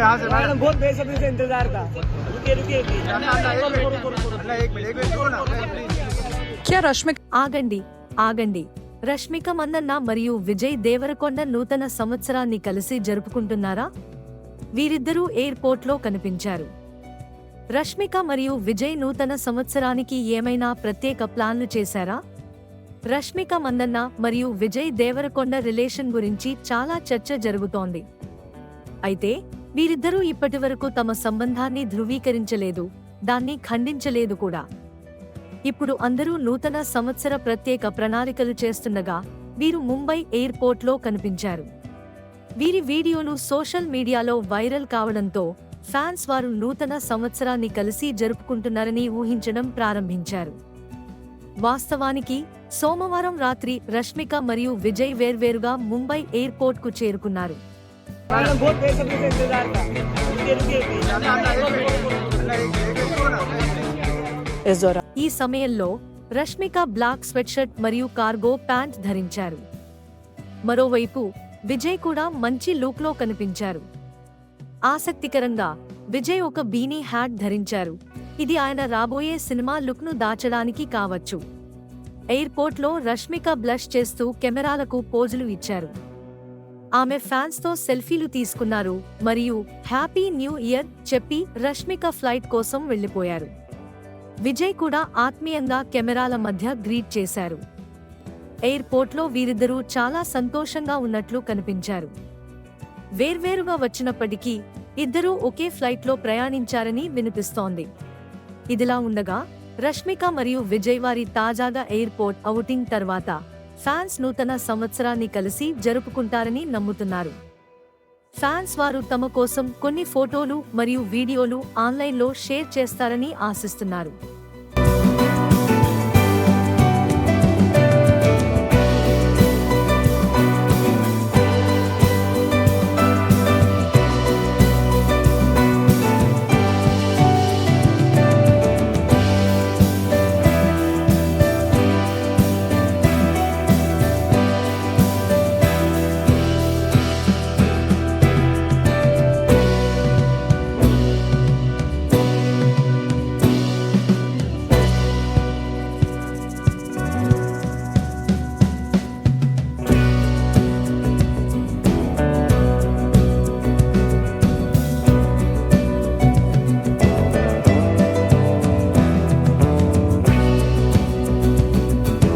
यहाँ से मैडम बहुत बेसब्री से इंतजार था रुकिए रुकिए रुकिए अल्लाह अल्लाह एक मिनट अल्लाह एक मिनट एक मिनट रुको ना प्लीज క్యా రష్మిక ఆగండి ఆగండి రష్మిక మందన్న మరియు విజయ్ దేవరకొండ నూతన సంవత్సరాన్ని కలిసి జరుపుకుంటున్నారా వీరిద్దరూ ఎయిర్పోర్ట్లో కనిపించారు రష్మిక మరియు విజయ్ నూతన సంవత్సరానికి ఏమైనా ప్రత్యేక ప్లాన్లు చేశారా రష్మిక మందన్న మరియు విజయ్ దేవరకొండ రిలేషన్ గురించి చాలా చర్చ జరుగుతోంది అయితే వీరిద్దరూ ఇప్పటివరకు తమ సంబంధాన్ని ధృవీకరించలేదు దాన్ని ఖండించలేదు కూడా. ఇప్పుడు అందరూ నూతన సంవత్సర ప్రత్యేక ప్రణాళికలు చేస్తుండగా వీరు ముంబై ఎయిర్పోర్ట్లో కనిపించారు. వీరి వీడియోలు సోషల్ మీడియాలో వైరల్ కావడంతో ఫ్యాన్స్ వారు నూతన సంవత్సరాన్ని కలిసి జరుపుకుంటున్నారని ఊహించడం ప్రారంభించారు. వాస్తవానికి సోమవారం రాత్రి రష్మిక మరియు విజయ్ వేర్వేరుగా ముంబై ఎయిర్పోర్ట్కు చేరుకున్నారు. ఈ సమయంలో రష్మిక బ్లాక్ స్వెట్షర్ట్ మరియు కార్గో ప్యాంట్ ధరించారు. మరోవైపు విజయ్ కూడా మంచి లుక్లో కనిపించారు. ఆసక్తికరంగా విజయ్ ఒక బీనీ హ్యాట్ ధరించారు. ఇది ఆయన రాబోయే సినిమా లుక్ను దాచడానికి కావచ్చు. ఎయిర్పోర్ట్లో రష్మిక బ్లష్ చేస్తూ కెమెరాలకు పోజులు ఇచ్చారు. ఆమె ఫ్యాన్స్తో సెల్ఫీలు తీసుకున్నారు మరియు హ్యాపీ న్యూ ఇయర్ చెప్పి రష్మిక ఫ్లైట్ కోసం వెళ్ళిపోయారు విజయ్ కూడా ఆత్మీయంగా కెమెరాల మధ్య గ్రీట్ చేశారు. ఎయిర్పోర్ట్లో వీరిద్దరూ చాలా సంతోషంగా ఉన్నట్లు కనిపించారు. వేర్వేరుగా వచ్చినప్పటికీ ఇద్దరూ ఒకే ఫ్లైట్లో ప్రయాణించారని వినిపిస్తోంది. ఇదిలా ఉండగా రష్మిక మరియు విజయ్ వారి తాజాగా ఎయిర్పోర్ట్ ఔటింగ్ తర్వాత ఫ్యాన్స్ నూతన సంవత్సరాన్ని కలిసి జరుపుకుంటారని నమ్ముతున్నారు. ఫ్యాన్స్ వారు తమ కోసం కొన్ని ఫోటోలు మరియు వీడియోలు ఆన్లైన్లో షేర్ చేస్తారని ఆశిస్తున్నారు.